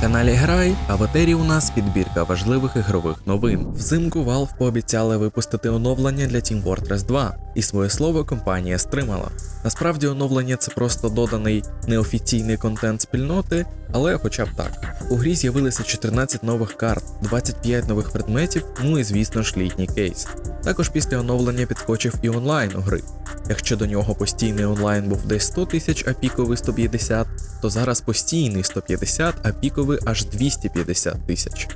каналі Грай, а в етері у нас підбірка важливих ігрових новин. Взимку Valve пообіцяли випустити оновлення для Team Fortress 2, і своє слово компанія стримала. Насправді оновлення це просто доданий неофіційний контент спільноти, але хоча б так. У грі з'явилися 14 нових карт, 25 нових предметів, ну і звісно ж літній кейс. Також після оновлення підскочив і онлайн у гри. Якщо до нього постійний онлайн був десь 100 тисяч, а піковий 150, то зараз постійний 150, а піковий аж 250 тисяч.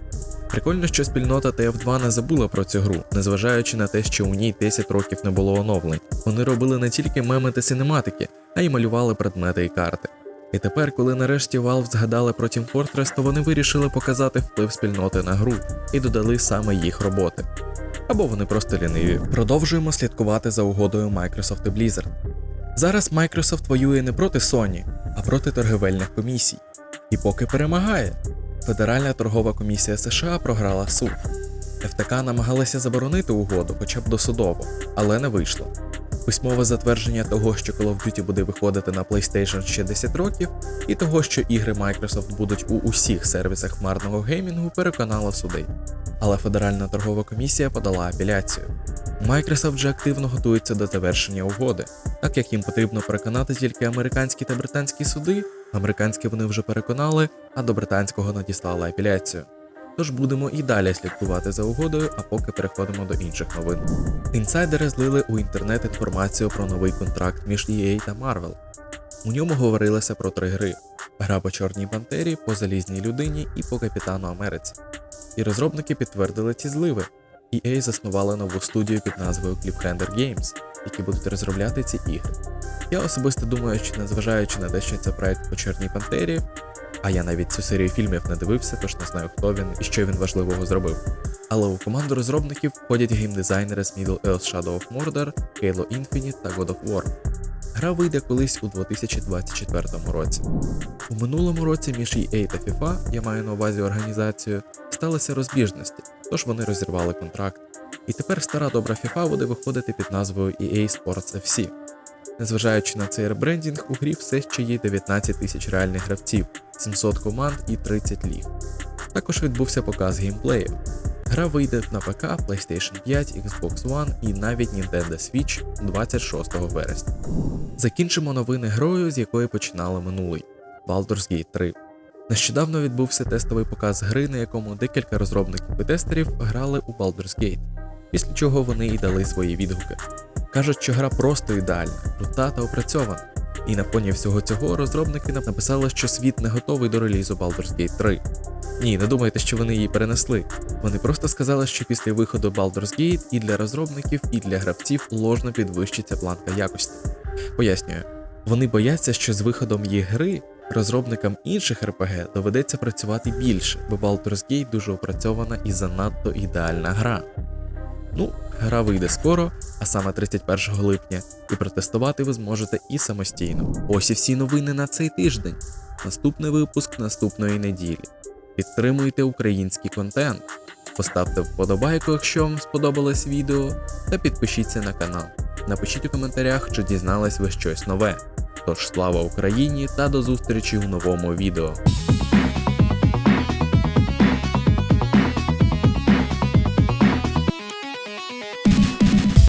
Прикольно, що спільнота TF2 не забула про цю гру, незважаючи на те, що у ній 10 років не було оновлень. Вони робили не тільки меми та синематики, а й малювали предмети і карти. І тепер, коли нарешті Valve згадали про Team Fortress, то вони вирішили показати вплив спільноти на гру і додали саме їх роботи. Або вони просто ліниві. Продовжуємо слідкувати за угодою Microsoft і Blizzard. Зараз Microsoft воює не проти Sony, а проти торгівельних комісій. І поки перемагає. Федеральна торгова комісія США програла суд. ФТК намагалася заборонити угоду, хоча б досудово, але не вийшло. Письмове затвердження того, що Call of Duty буде виходити на PlayStation ще 10 років, і того, що ігри Microsoft будуть у усіх сервісах хмарного геймінгу, переконало судей. Але Федеральна торгова комісія подала апеляцію. Microsoft вже активно готується до завершення угоди, так як їм потрібно переконати тільки американські та британські суди. Американські вони вже переконали, а до британського надіслали апеляцію. Тож будемо і далі слідкувати за угодою, а поки переходимо до інших новин. Інсайдери злили у інтернет інформацію про новий контракт між EA та Marvel. У ньому говорилося про три гри: гра по Чорній Пантері, по Залізній людині і по Капітану Америці. І розробники підтвердили ці зливи. EA заснували нову студію під назвою Cliffhanger Games, які будуть розробляти ці ігри. Я особисто думаю, що незважаючи на те, що це проект по Чорній Пантері, а я навіть цю серію фільмів не дивився, тож не знаю, хто він і що він важливого зробив. Але у команду розробників входять геймдизайнери з Middle Earth Shadow of Mordor, Halo Infinite та God of War. Гра вийде колись у 2024 році. У минулому році між EA та FIFA, я маю на увазі організацію, сталися розбіжності, тож вони розірвали контракт. І тепер стара добра FIFA буде виходити під назвою EA Sports FC. Незважаючи на цей ребрендінг, у грі все ще є 19 тисяч реальних гравців, 700 команд і 30 ліг. Також відбувся показ геймплею. Гра вийде на ПК, PlayStation 5, Xbox One і навіть Nintendo Switch 26 вересня. Закінчимо новини грою, з якої починали минулий Baldur's Gate 3. Нещодавно відбувся тестовий показ гри, на якому декілька розробників і тестерів грали у Baldur's Gate, після чого вони і дали свої відгуки. Кажуть, що гра просто ідеальна, крута та опрацьована. І на фоні всього цього розробники написали, що світ не готовий до релізу Baldur's Gate 3. Ні, не думайте, що вони її перенесли. Вони просто сказали, що після виходу Baldur's Gate і для розробників, і для гравців ложно підвищиться планка якості. Пояснюю, вони бояться, що з виходом їх гри розробникам інших RPG доведеться працювати більше, бо Baldur's Gate дуже опрацьована і занадто ідеальна гра. Ну, гра вийде скоро, а саме 31 липня, і протестувати ви зможете і самостійно. Ось і всі новини на цей тиждень. Наступний випуск наступної неділі. Підтримуйте український контент, поставте вподобайку, якщо вам сподобалось відео, та підпишіться на канал. Напишіть у коментарях, чи дізнались ви щось нове. Тож слава Україні та до зустрічі у новому відео.